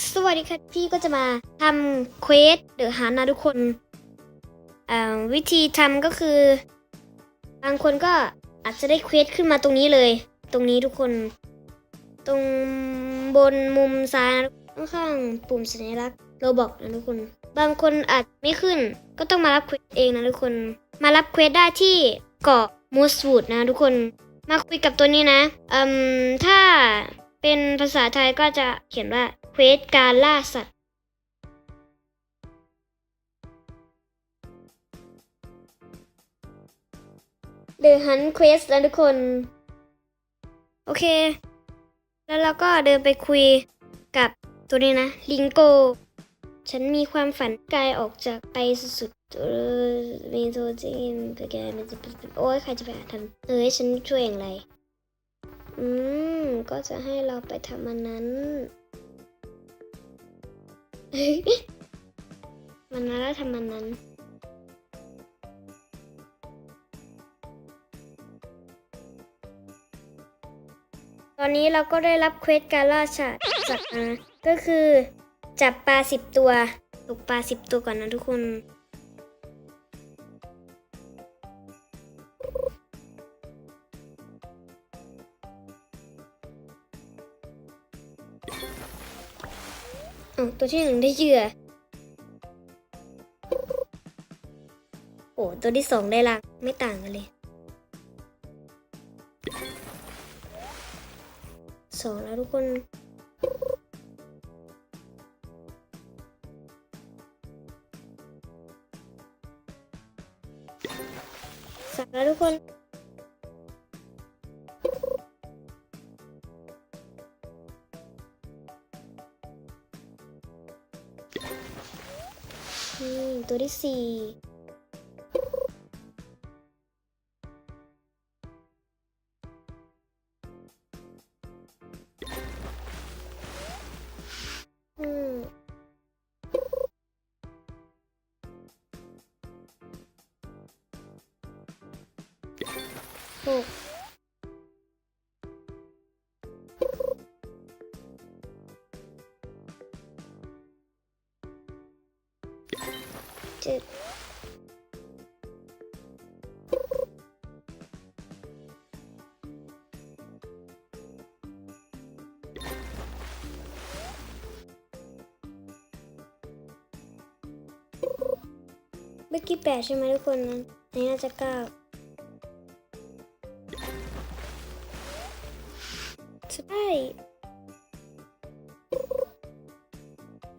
สวัสดีค่ะพี่ก็จะมาทำเควสเดอะฮันะทุกคนวิธีทำก็คือ บางคนก็อาจจะได้เควสขึ้นมาตรงนี้เลย ตรงนี้ทุกคน ตรงบนมุมซ้ายข้างปุ่มสัญลักษณ์โรบอกนะทุกคน บางคนอาจไม่ขึ้น ก็ต้องมารับเควสเองนะทุกคน มารับเควสได้ที่เกาะมูสวูดนะทุกคน มาคุยกับตัวนี้นะอืมถ้า เป็นภาษาไทยก็จะเขียนว่าเควสการล่าสัตว์เดอะฮันเควสแล้วทุกคน โอเค แล้วเราก็เดินไปคุยกับตัวนี้นะ ลิงโก ฉันมีความฝันไกลออกจากไปสุดๆมีตัวจริงเพื่อแกมันจะโอ้ยใครจะไปหาทันเอ้ยฉันช่วยอย่างไร อืม ก็จะให้เราไปทำอันนั้น มันนั้นแล้วทำอันนั้น ตอนนี้เราก็ได้รับเควสการล่าสัตว์จากมาก็คือจับปลาสิบตัว ตกปลาสิบตัวก่อนนะทุกคน ตัวที่หนึ่งได้เหยื่อ โอ้ตัวที่สองได้ลักไม่ต่างกันเลยสองแล้วทุกคนสามแล้วทุกคน นี่ตัวที่สี่อืมหก เมื่อกี้แปดใช่ไหมทุกคนนั้นอันนี้น่าจะเก้าใช่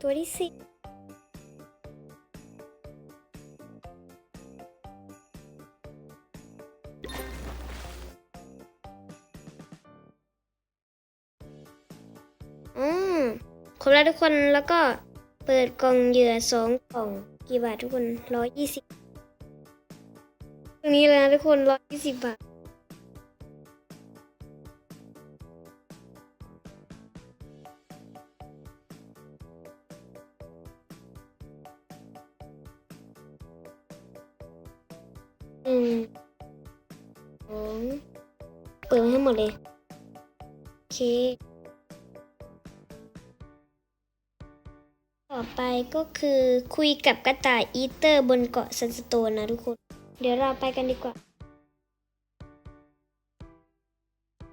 ตัวที่สี่อืมครบแล้วทุกคนแล้วก็เปิดกล่องเหยื่อสองกล่อง กี่บาททุกคนร้อยยี่สิบตรงนี้เลยนะทุกคนร้อยยี่สิบบาทหนึ่งสองเปิดให้หมดเลย โอเค ต่อไปก็คือคุยกับกระต่ายอีเตอร์บนเกาะซันสโตนนะทุกคน เดี๋ยวเราไปกันดีกว่า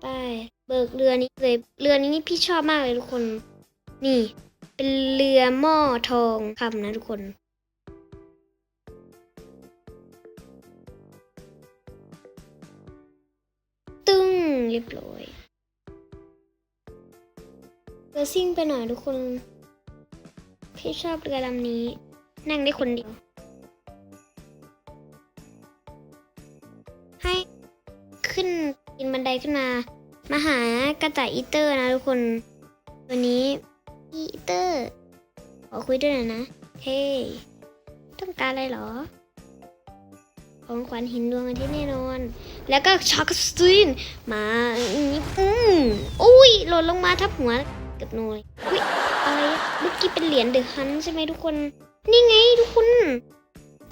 ไป เบิกเรือนี้เลย เรือนี้พี่ชอบมากเลยทุกคน นี่ เป็นเรือหม้อทองคำนะทุกคนตึ้งเรียบร้อยเรือซิ่งไปหน่อยทุกคน พี่ชอบเรือลำนี้ นั่งได้คนเดียว ให้ขึ้นกินบันไดขึ้นมา มาหากระต่ายอีเตอร์นะทุกคน ตัวนี้อีเตอร์ ขอคุยด้วยหน่อยนะ เฮ้ต้องการอะไรเหรอ ของขวัญหินดวงอาทิตย์แน่นอน แล้วก็ช็อกสตีนมา อืมอุ้ยหล่นลงมาทับหัวเกือบนเลยอุ้ย เมื่อกี้เป็นเหรียญเดอะฮันใช่ไหมทุกคน นี่ไงทุกคน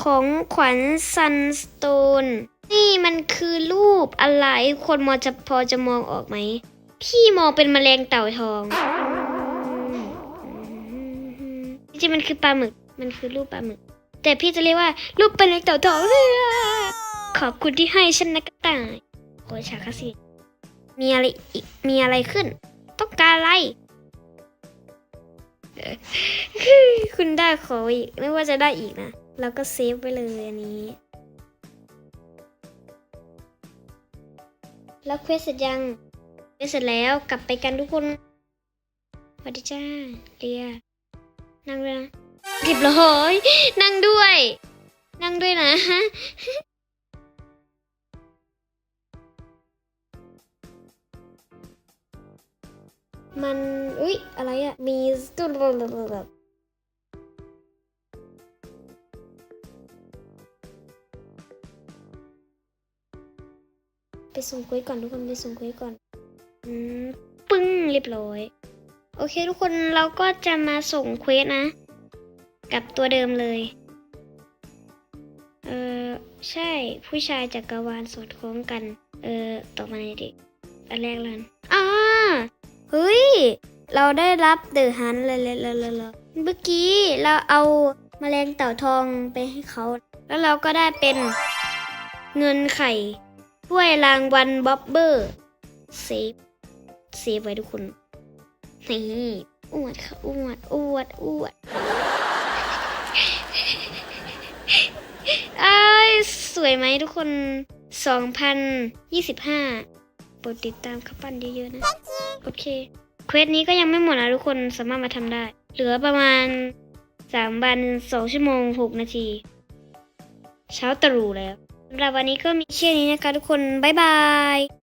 ของขวัญซันสโตน นี่มันคือรูปอะไร คนมอจะพอจะมองออกไหม พี่มองเป็นแมลงเต่าทอง จริงๆมันคือปลาหมึก มันคือรูปปลาหมึก แต่พี่จะเรียกว่ารูปปลาเล็กเต่าทองเลยขอบคุณที่ให้ฉันนะกระต่ายโอ้ยฉาคาสิมีอะไรอีก มีอะไรขึ้น ต้องการอะไร คุณได้ขออีกไม่ว่าจะได้อีกนะเราก็เซฟไว้เลยอันนี้ แล้วเควสเสร็จยังเควสเสร็จแล้วกลับไปกันทุกคนสวัสดีจ้าเรียนั่งด้วยนะเรียบร้อย นั่งด้วย นั่งด้วยนะ มัน อุ๊ย อะไรอะมีตุลแบบไปส่งควสก่อนทุกคนไปส่งควสก่อน อืม ปึ้งเรียบร้อย โอเคทุกคนเราก็จะมาส่งเควสนะ กับตัวเดิมเลย เออใช่ผู้ชายจักรวาลสอดคล้องกัน เออต่อมาในดิอันแรกเลยอ่า เฮ้ย เราได้รับเดอะฮันเลยเลยเลยเมื่อกี้เราเอาแมลงเต่าทองไปให้เขา แล้วเราก็ได้เป็นเงินไข่ถ้วยรางวัลบ๊อบเบอร์เซฟเซฟไว้ทุกคน นี่อวดค่ะอวดอวดอวดเอ้ยสวยไหมทุกคน 2025 โปรดติดตามข้าปั้นเยอะๆนะ อเคเควสนี้ก็ยังไม่หมดนะทุกคนสามารถมาทำได้ เหลือประมาณ3วัน2ชั่วโมง 6 นาที เช้าตรู่แล้วสำหรับวันนี้ก็มีเช่นนี้นะคะทุกคน บ๊ายบาย